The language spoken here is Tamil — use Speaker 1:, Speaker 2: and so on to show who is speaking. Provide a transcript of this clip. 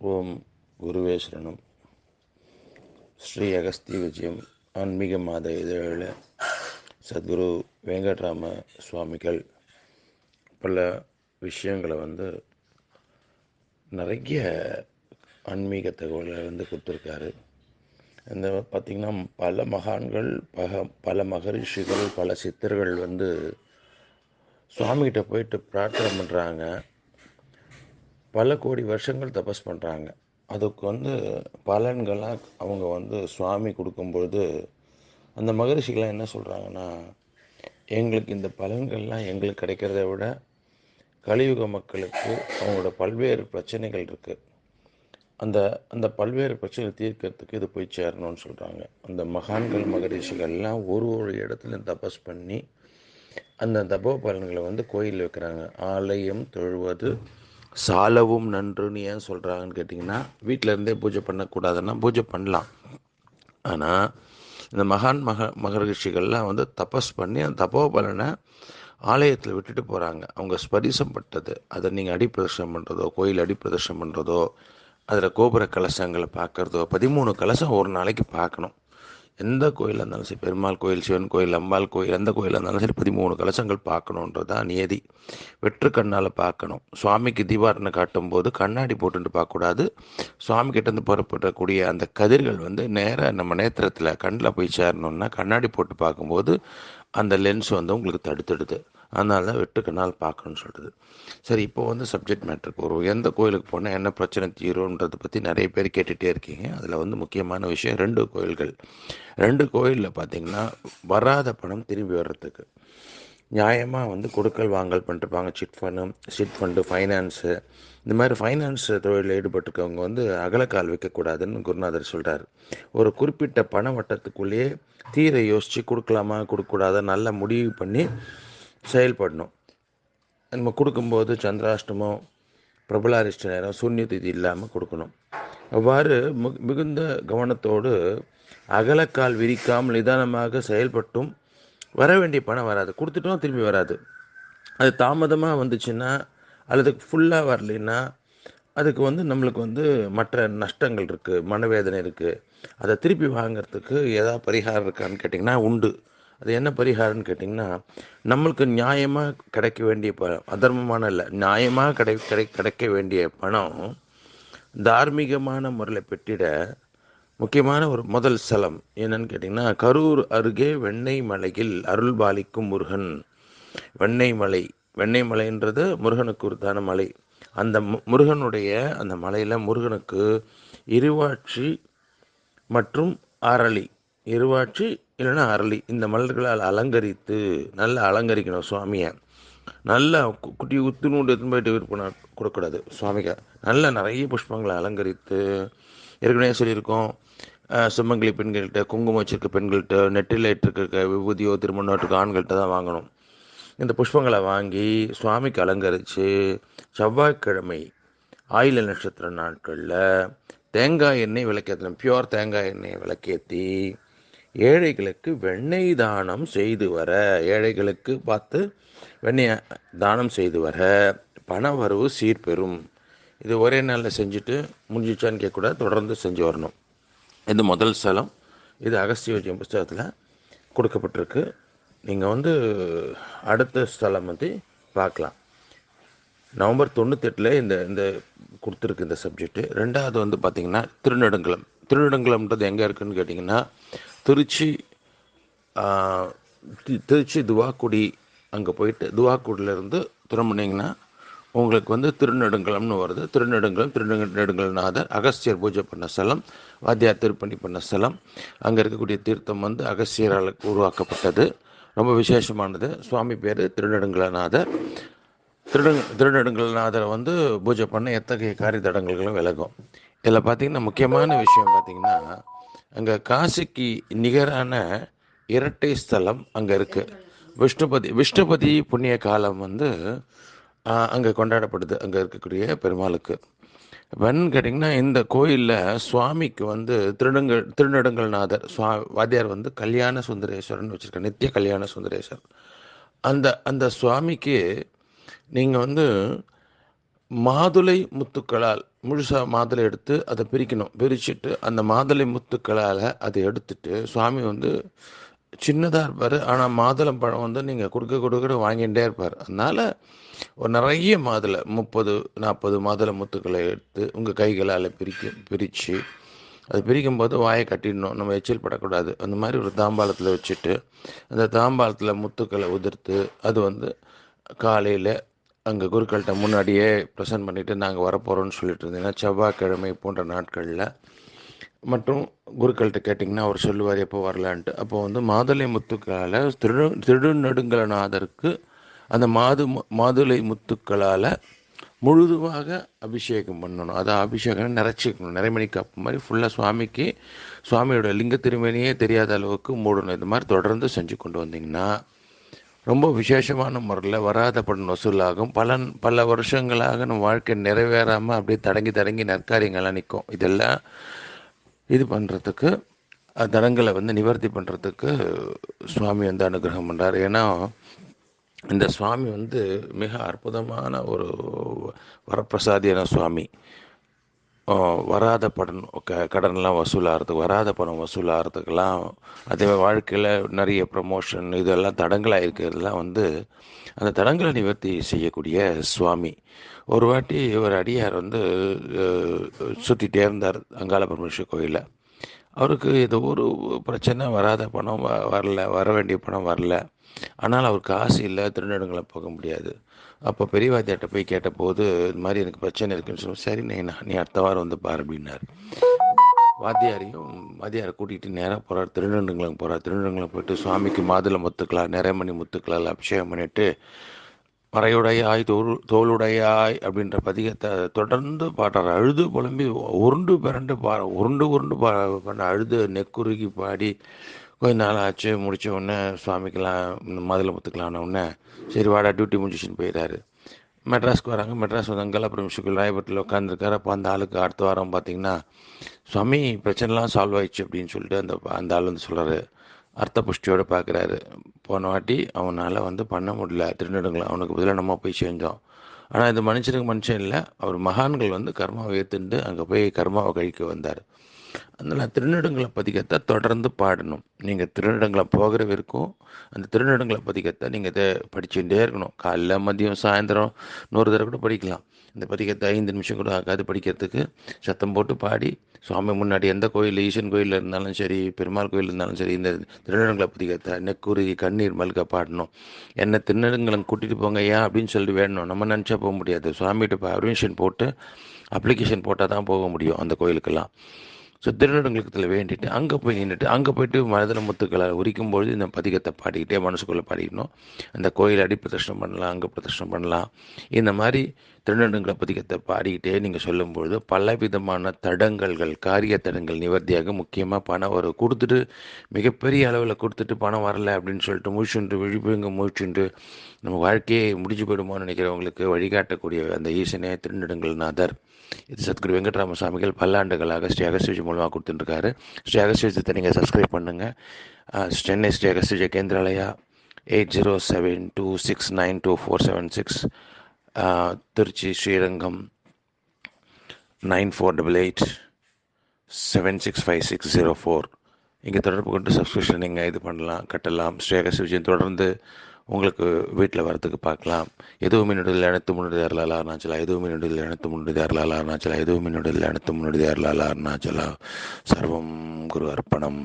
Speaker 1: ஓம் குருவே சரணம் ஸ்ரீ அகஸ்தி விஜயம் ஆன்மீக மாத இதழில் சத்குரு வெங்கட்ராம சுவாமிகள் பல விஷயங்களை வந்து நிறைய ஆன்மீக தகவல்களை வந்து கொடுத்துருக்காரு. இந்த பார்த்திங்கன்னா பல மகான்கள் பக பல மகரிஷிகள் பல சித்தர்கள் வந்து சுவாமிகிட்ட போயிட்டு பிரார்த்தனை பண்ணுறாங்க பல கோடி வருஷங்கள் தபஸ் பண்ணுறாங்க அதுக்கு வந்து பலன்களாக அவங்க வந்து சுவாமி கொடுக்கும்பொழுது அந்த மகரிஷிகளாம் என்ன சொல்கிறாங்கன்னா எங்களுக்கு இந்த பலன்கள்லாம் எங்களுக்கு கிடைக்கிறத விட கலியுக மக்களுக்கு அவங்களோட பல்வேறு பிரச்சனைகள் இருக்குது அந்த அந்த பல்வேறு பிரச்சனை தீர்க்கறதுக்கு இது போய் சேரணும்னு சொல்கிறாங்க அந்த மகான்கள் மகரிஷிகள்லாம் ஒரு ஒரு இடத்துல தபஸ் பண்ணி அந்த தபோ பலன்களை வந்து கோயிலில் வைக்கிறாங்க. ஆலயம் தொழுவது சாலவும் நன்றுன்னு ஏன் சொல்கிறாங்கன்னு கேட்டிங்கன்னா வீட்டில் இருந்தே பூஜை பண்ணக்கூடாதுன்னா பூஜை பண்ணலாம். ஆனால் இந்த மகான் மக மகரிஷிகள்லாம் வந்து தபஸ் பண்ணி அந்த தபோ பலனை ஆலயத்தில் விட்டுட்டு போகிறாங்க அவங்க ஸ்பரிசம் பட்டது. அதை நீங்கள் அடிப்பிரதர்ஷனம் பண்ணுறதோ கோயில் அடிப்பிரதர்ஷனம் பண்ணுறதோ அதில் கோபுர கலசங்களை பார்க்குறதோ பதிமூணு கலசம் ஒரு நாளைக்கு பார்க்கணும். எந்த கோயிலாக இருந்தாலும் சரி பெருமாள் கோயில் சிவன் கோயில் அம்பாள் கோயில் எந்த கோயிலாக இருந்தாலும் சரி பதிமூணு கலசங்கள் பார்க்கணுன்றதான் நியதி. வெற்று கண்ணால் பார்க்கணும். சுவாமிக்கு தீபாரணை காட்டும்போது கண்ணாடி போட்டுட்டு பார்க்கக்கூடாது. சுவாமி கிட்டேருந்து புறப்படக்கூடிய அந்த கதிர்கள் வந்து நேராக நம்ம நேத்திரத்தில் கண்ணில் போய் சேரணுன்னா கண்ணாடி போட்டு பார்க்கும்போது அந்த லென்ஸ் வந்து உங்களுக்கு தடுத்துடுது. அதனால் தான் பார்க்கணும்னு சொல்கிறது சரி இப்போ வந்து சப்ஜெக்ட் மேட்ருக்கு வரும் எந்த கோயிலுக்கு போனால் என்ன பிரச்சனை தீரும்ன்றதை பற்றி நிறைய பேர் கேட்டுகிட்டே இருக்கீங்க. அதில் வந்து முக்கியமான விஷயம் ரெண்டு கோயில்கள். ரெண்டு கோயிலில் பார்த்தீங்கன்னா வராத பணம் திரும்பி வர்றதுக்கு. நியாயமாக வந்து கொடுக்கல் வாங்கல் பண்ணிட்டுருப்பாங்க chit fund chit fund finance இந்த மாதிரி ஃபைனான்ஸ் தொழிலில் ஈடுபட்டிருக்கவங்க வந்து அகலக்கால் வைக்கக்கூடாதுன்னு குருநாதர் சொல்கிறார் ஒரு குறிப்பிட்ட பண வட்டத்துக்குள்ளேயே தீரை யோசித்து கொடுக்கலாமா கொடுக்கக்கூடாத நல்ல முடிவு பண்ணி செயல்படணும். நம்ம கொடுக்கும்போது சந்திராஷ்டமம் பிரபலாரிஷ்ட நேரம் சூன்ய திதி இல்லாமல் கொடுக்கணும். அவ்வாறு மு மிகுந்த கவனத்தோடு அகலக்கால் விரிக்காமல் நிதானமாக செயல்பட்டும். வர வேண்டிய பணம் வராது. கொடுத்துட்டோம் திரும்பி வராது. அது தாமதமாக வந்துச்சுன்னா அல்லது ஃபுல்லாக வரலைன்னா அதுக்கு வந்து நம்மளுக்கு வந்து மற்ற நஷ்டங்கள் இருக்குது மனவேதனை இருக்குது அதை திருப்பி வாங்கிறதுக்கு ஏதாவது பரிகாரம் இருக்கான்னு கேட்டிங்கன்னா உண்டு. அது என்ன பரிகாரம்னு கேட்டிங்கன்னா நம்மளுக்கு நியாயமாக கிடைக்க வேண்டிய பணம் அதர்மமான இல்லை நியாயமாக கிடை கிடை கிடைக்க வேண்டிய பணம் தார்மீகமான முறையில் பெற்றிட முக்கியமான ஒரு முதல் ஸ்தலம் என்னன்னு கேட்டிங்கன்னா கரூர் அருகே வெண்ணெய் மலையில் அருள் பாலிக்கும் முருகன். வெண்ணெய் மலை வெண்ணெய் மலைன்றது முருகனுக்கு உருத்தான மலை. அந்த முருகனுடைய அந்த மலையில் முருகனுக்கு இருவாட்சி மற்றும் அரளி இருவாட்சி இல்லைன்னா அரளி. இந்த மலர்களால் அலங்கரித்து நல்லா அலங்கரிக்கணும் சுவாமியை. நல்லா குட்டி உத்துணூண்டு எடுத்துன்னு போயிட்டு விற்பனை கொடுக்கூடாது சுவாமிக்கு. நல்லா நிறைய புஷ்பங்களை அலங்கரித்து ஏற்கனவே சொல்லியிருக்கோம். சுமங்கலி பெண்கள்கிட்ட குங்குமம் வச்சிருக்க பெண்கள்கிட்ட நெட்டில் இட்டிருக்க விபூதியோ திருமணத்துக்கு ஆண்கள்கிட்ட தான் வாங்கணும். இந்த புஷ்பங்களை வாங்கி சுவாமிக்கு அலங்கரித்து செவ்வாய்க்கிழமை ஆயில நட்சத்திர நாட்களில் தேங்காய் எண்ணெய் விளக்கேற்றணும் பியோர் தேங்காய் எண்ணெய் விளக்கேற்றி ஏழைகளுக்கு வெண்ணெய் தானம் செய்து வர. ஏழைகளுக்கு பார்த்து வெண்ணெய் தானம் செய்து வர. பண வரவு சீர்பெறும். இது ஒரே நாளில் செஞ்சுட்டு முடிஞ்சிச்சான்னு கேட்கக்கூடாது தொடர்ந்து செஞ்சு வரணும். இது முதல் ஸ்தலம் இது அகஸ்திய புஸ்தகத்தில் கொடுக்கப்பட்டிருக்கு. நீங்கள் வந்து அடுத்த ஸ்தலம் வந்து பார்க்கலாம். நவம்பர் தொண்ணூத்தெட்டில் இந்த இந்த கொடுத்துருக்கு இந்த சப்ஜெக்ட்டு. ரெண்டாவது வந்து பார்த்திங்கன்னா திருநெடுங்குளம். திருநெடுங்குளம்ன்றது எங்கே இருக்குதுன்னு கேட்டிங்கன்னா திருச்சி திருச்சி துவாக்குடி அங்கே போயிட்டு துவாக்குடியிலேருந்து திரும்பினீங்கன்னா உங்களுக்கு வந்து திருநெடுங்குளம்னு வருது. திருநெடுங்குளம் திருநெடுங்கல்நாதர் அகஸ்தியர் பூஜை பண்ண ஸ்தலம் வாத்தியார் திருப்பணி பண்ண ஸ்தலம் அங்கே இருக்கக்கூடிய தீர்த்தம் வந்து அகஸ்தியரால் உருவாக்கப்பட்டது. ரொம்ப விசேஷமானது. சுவாமி பேர் திருநெடுங்கலநாதர் திருநெடு திருநெடுங்கல்நாதரை வந்து பூஜை பண்ண எத்தகைய காரிய தடங்கல்களும் விலகும். இதில் பார்த்திங்கன்னா முக்கியமான விஷயம் பார்த்திங்கன்னா அங்கே காசிக்கு நிகரான இரட்டை ஸ்தலம் அங்கே இருக்குது விஷ்ணுபதி விஷ்ணுபதி புண்ணிய காலம் வந்து அங்கே கொண்டாடப்படுது. அங்கே இருக்கக்கூடிய பெருமாளுக்கு. வென் கேட்டிங்கன்னா இந்த கோயிலில் சுவாமிக்கு வந்து திருநங்கள் திருநடுங்கல்நாதர் சுவா வாத்தியார் வந்து கல்யாண சுந்தரேஸ்வரன் வச்சுருக்க நித்திய கல்யாண சுந்தரேஸ்வரன் அந்த அந்த சுவாமிக்கு நீங்கள் வந்து மாதுளை முத்துக்களால் முழுசாக மாதுளை எடுத்து அதை பிரிக்கணும். பிரிச்சுட்டு அந்த மாதுளை முத்துக்களால் அதை எடுத்துட்டு சுவாமி வந்து சின்னதாக இருப்பார். ஆனால் மாதுளம் பழம் வந்து நீங்கள் கொடுக்க கொடுக்க வாங்கிட்டே இருப்பார். அதனால் ஒரு நிறைய மாதுளை முப்பது நாற்பது மாதுளை முத்துக்களை எடுத்து உங்கள் கைகளால் பிரிக்க பிரித்து அது பிரிக்கும் போது வாயை கட்டிடணும். நம்ம எச்சில் படக்கூடாது. அந்த மாதிரி ஒரு தாம்பாளத்தில் வச்சுட்டு அந்த தாம்பாளத்தில் முத்துக்களை உதிர்த்து அது வந்து காலையில் அங்கே குருக்கள்கிட்ட முன்னாடியே ப்ரெசன்ட் பண்ணிவிட்டு நாங்கள் வரப்போகிறோம்னு சொல்லிட்டு இருந்தீங்கன்னா செவ்வாய்க்கிழமை போன்ற நாட்களில் மற்றும் குருக்கள்கிட்ட கேட்டிங்கன்னா அவர் சொல்லுவார் எப்போ வரலான்ட்டு. அப்போ வந்து மாதுளை முத்துக்களால் திரு திருநெடுங்கலநாதருக்கு அந்த மாது மாதுளை முத்துக்களால் முழுதுமாக அபிஷேகம் பண்ணணும். அதை அபிஷேகம் நிறைச்சிக்கணும் நிறைமணி காப்பு மாதிரி ஃபுல்லாக சுவாமிக்கு சுவாமியோட லிங்க திருமணியே தெரியாத அளவுக்கு மூடணும். இது மாதிரி தொடர்ந்து செஞ்சு கொண்டு வந்தீங்கன்னா ரொம்ப விசேஷமான முறையில் வராத படன் வசூலாகும். பலன் பல வருஷங்களாக நம்ம வாழ்க்கை நிறைவேறாமல் அப்படியே தடங்கி தடங்கி நற்காரியங்கள்லாம் நிற்கும். இதெல்லாம் இது பண்ணுறதுக்கு தடங்களை வந்து நிவர்த்தி பண்ணுறதுக்கு சுவாமி வந்து அனுகிரகம் பண்ணுறார் ஏன்னா இந்த சுவாமி வந்து மிக அற்புதமான ஒரு வரப்பிரசாதியான சுவாமி. வராத படம் க கடன்லாம் வசூலாகிறதுக்கு வராத பணம் வசூலாகிறதுக்கெல்லாம் அதே வாழ்க்கையில் நிறைய ப்ரமோஷன் இதெல்லாம் தடங்களாக இருக்கிறதுலாம் வந்து அந்த தடங்களை நிவர்த்தி செய்யக்கூடிய சுவாமி. ஒரு வாட்டி ஒரு அடியார் வந்து சுற்றிட்டே இருந்தார் அங்காள பரமேஸ்வர் கோயிலில். அவருக்கு ஏதோ ஒரு பிரச்சனை வராத பணம் வ வரல வர வேண்டிய பணம் வரல. ஆனால் அவருக்கு காசு இல்லை திருநெடுங்களை போக முடியாது. அப்போ பெரியவாத்தியாட்ட போய் கேட்டபோது இது மாதிரி எனக்கு பிரச்சனை இருக்குன்னு சொல்லி சரி நீ நீ அடுத்த வாரம் வந்து பாரு அப்படின்னார். வாத்தியாரையும் வாத்தியாரை கூட்டிகிட்டு நேராக போகிறார் திருநெடுங்குளம் போகிறார் திருநெடுங்குளம் போயிட்டு சுவாமிக்கு மாதுளை முத்துக்கலாம் நிறைமணி முத்துக்களால் அபிஷேகம் பண்ணிட்டு மறையுடையாய் தோல் தோளுடையாய் அப்படின்ற பதிகத்தை தொடர்ந்து பாடுறார். அழுது புலம்பி உருண்டு பிறண்டு பா உருண்டு உருண்டு பா பண்ண அழுது நெக்குருகி பாடி கொஞ்ச நாள் ஆச்சு முடித்த உடனே சுவாமிக்கெல்லாம் மதுளை முத்துக்கலான உடனே சரி வாடா டியூட்டி முடிச்சுன்னு போயிட்டாரு மெட்ராஸ்க்கு வராங்க. மெட்ராஸ் வந்தாங்க அப்புறம் சுக்கில் ராயபட்டில் உட்காந்துருக்காரு அப்போ அந்த ஆளுக்கு அடுத்த வாரம் பார்த்தீங்கன்னா சுவாமி பிரச்சனைலாம் சால்வ் ஆயிடுச்சு அப்படின்னு சொல்லிட்டு அந்த அந்த ஆள் வந்து சொல்கிறாரு அர்த்த புஷ்டியோடு பார்க்குறாரு போன வாட்டி அவனால் வந்து பண்ண முடியல. திருநெடுங்களை அவனுக்கு பதிலாக நம்ம போய் செஞ்சோம். ஆனால் இந்த மனுஷனுக்கு மனுஷன் இல்லை. அவர் மகான்கள் வந்து கர்மாவை ஏற்றுண்டு அங்கே போய் கர்மாவை கழிக்க வந்தார். அதனால் திருநடுங்களை பதிகத்தை தொடர்ந்து பாடணும். நீங்கள் திருநடுங்களை போகிற வரைக்கும் அந்த திருநடுங்களை பதிகத்தை நீங்கள் இதை படிச்சுட்டே இருக்கணும். காலைல மதியம் சாயந்தரம் நூறு தடவை கூட படிக்கலாம். இந்த பதிகத்தை ஐந்து நிமிஷம் கூட ஆகாது படிக்கிறதுக்கு. சத்தம் போட்டு பாடி சுவாமி முன்னாடி எந்த கோயில் ஈசன் கோயிலில் இருந்தாலும் சரி பெருமாள் கோயில் இருந்தாலும் சரி இந்த திருநடுங்களை பதிகத்தை நெக்குருகி கண்ணீர் மல்க பாடணும். என்ன திருநடுங்களை கூட்டிகிட்டு போங்க ஏன் அப்படின்னு சொல்லிட்டு வேணும். நம்ம நினச்சா போக முடியாது. சுவாமிகிட்ட பர்மிஷன் போட்டு அப்ளிகேஷன் போட்டால் தான் போக முடியும் அந்த கோயிலுக்கெல்லாம். ஸோ திருநெடுங்களுக்கு வேண்டிட்டு அங்கே போய் நின்றுட்டு அங்கே போயிட்டு மனதில் முத்துக்களை உரிக்கும் பொழுது இந்த பதிகத்தை பாடிக்கிட்டே மனசுக்குள்ளே பாடிக்கணும் அந்த கோயில் அடி பிரதர்ஷனம் பண்ணலாம் அங்கே பிரதர்ஷனம் பண்ணலாம். இந்த மாதிரி திருநெடுங்களை பதிகத்தை பாடிக்கிட்டே நீங்கள் சொல்லும்பொழுது பல விதமான தடங்கல்கள் காரிய தடங்கள் நிவர்த்தியாக முக்கியமாக பணம் வரும் கொடுத்துட்டு மிகப்பெரிய அளவில் கொடுத்துட்டு பணம் வரலை அப்படின்னு சொல்லிட்டு முழிச்சுண்டு விழிப்புங்க முழிச்சுண்டு நம்ம வாழ்க்கையே முடிஞ்சு போயிடுமோன்னு நினைக்கிறவங்களுக்கு வழிகாட்டக்கூடிய அந்த ஈசனே திருநெடுங்கள் நாதர். இது சத்குரு வெங்கட்ராம சுவாமிகள் பல்லாண்டுகளாக ஸ்ரீ அகஸ்விஜி மூலமாக கொடுத்துட்டுருக்காரு. ஸ்ரீ அகஸ்விஜத்தை நீங்கள் சப்ஸ்கிரைப் பண்ணுங்கள் Chennai Shri Agasvija Kendralaya eight zero seven two six nine two four seven six. Trichy Srirangam nine four double eight seven six five six zero four. இங்கே தொடர்பு கொண்டு சப்ஸ்கிரிப்ஷன் நீங்கள் இது பண்ணலாம் கட்டலாம். ஸ்ரீ அகஸ்திஜன் தொடர்ந்து உங்களுக்கு வீட்டில் வரத்துக்கு பார்க்கலாம் எதுவும் என்னுடைய அனைத்து முன்னுடைய அருளாலா அருணாச்சலா. எதுவும் என்னுடைய அனைத்து முன்னுடைய அருளாலா அருணாச்சலா. எதுவும் என்னுடைய அனைத்து முன்னுடைய அருளாலா அருணாச்சலா. சர்வம் குரு அர்ப்பணம்.